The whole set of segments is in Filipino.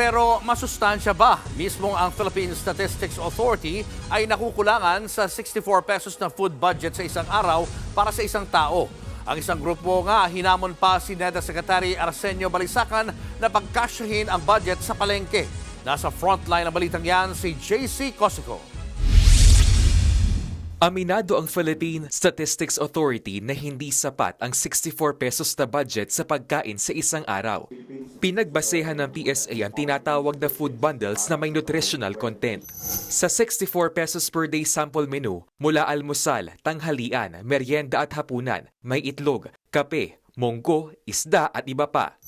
Pero masustansya ba? Mismong ang Philippine Statistics Authority ay nakukulangan sa 64 pesos na food budget sa isang araw para sa isang tao. Ang isang grupo nga hinamon pa si NEDA Secretary Arsenio Balisacan na pagkasyahin ang budget sa palengke. Nasa frontline ng balitang yan si JC Cosico. Aminado ang Philippine Statistics Authority na hindi sapat ang 64 pesos na budget sa pagkain sa isang araw. Pinagbasehan ng PSA ang tinatawag na food bundles na may nutritional content. Sa 64 pesos per day sample menu, mula almusal, tanghalian, merienda at hapunan, may itlog, kape, munggo, isda at iba pa.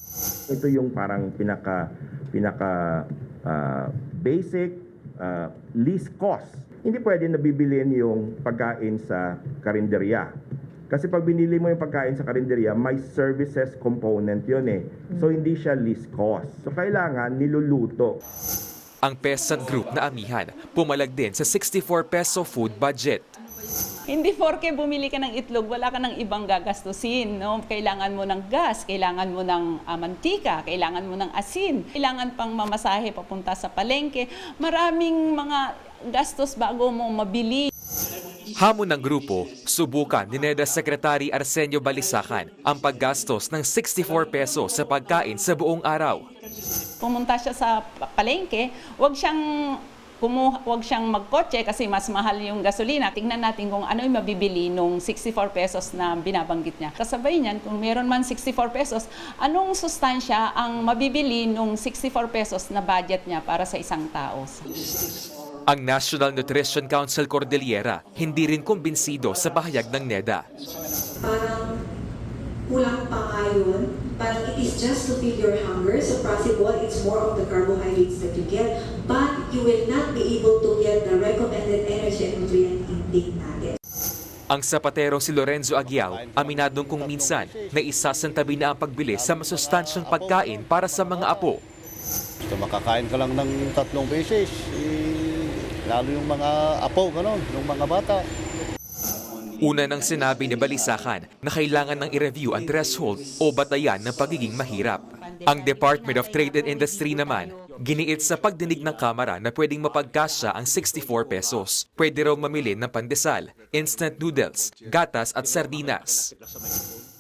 Ito yung parang pinaka pinaka ah, basic ah, least cost. Hindi pwede na bibilin yung pagkain sa karinderya. Kasi pag binili mo yung pagkain sa karinderya, may services component yun eh. So hindi siya least cost. So kailangan niluluto. Ang Pesat Group na amihan, pumalag din sa 64 peso food budget. Hindi porke bumili ka ng itlog, wala ka ng ibang gagastusin. No? Kailangan mo ng gas, kailangan mo ng ah, mantika, kailangan mo ng asin, kailangan pang mamasahe papunta sa palengke. Maraming mga gastos bago mo mabili. Hamon ng grupo, subukan ni NEDA Secretary Arsenio Balisacan ang paggastos ng 64 peso sa pagkain sa buong araw. Pumunta siya sa pa- palengke, wag siyang kumuha, wag siyang magkotse kasi mas mahal yung gasolina. Tingnan natin kung ano yung mabibili nung 64 pesos na binabanggit niya. Kasabay niyan, kung meron man 64 pesos, anong sustansya ang mabibili nung 64 pesos na budget niya para sa isang tao? Ang National Nutrition Council Cordillera hindi rin kumbinsido sa bahayag ng NEDA. parang kulang pa nga yun. Parang it is just to fill your hunger. So possible, it's more of the carbohydrates that you get. But you will not be able to get the recommended energy and nutrient intake natin. Ang sapatero si Lorenzo Aguiao, aminadong kung minsan na isasantabi na ang pagbili sa masustansyang pagkain para sa mga apo. Basta makakain ka lang ng tatlong beses, eh, lalo yung mga apo, gano'n, yung mga bata. Una nang sinabi ni Balisakan na kailangan ng i-review ang threshold o batayan ng pagiging mahirap. Ang Department of Trade and Industry naman, giniit sa pagdinig ng Kamara na pwedeng mapagkasya ang 64 pesos. Pwede raw mamili ng pandesal, instant noodles, gatas at sardinas.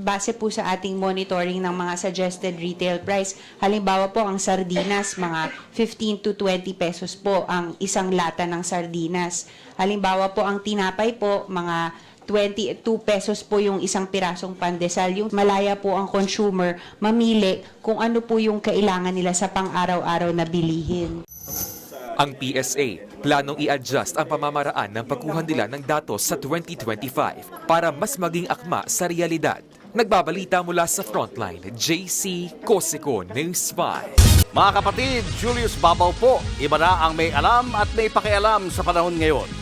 Base po sa ating monitoring ng mga suggested retail price, halimbawa po ang sardinas, mga 15 to 20 pesos po ang isang lata ng sardinas. Halimbawa po ang tinapay po, mga 22 pesos po yung isang pirasong pandesal. Yung malaya po ang consumer mamili kung ano po yung kailangan nila sa pang-araw-araw na bilihin. Ang PSA, planong i-adjust ang pamamaraan ng pagkuhan nila ng datos sa 2025 para mas maging akma sa realidad. Nagbabalita mula sa Frontline, JC Cosico News 5. Mga kapatid, Julius Babaw po. Iba na ang may alam at may pakialam sa panahon ngayon.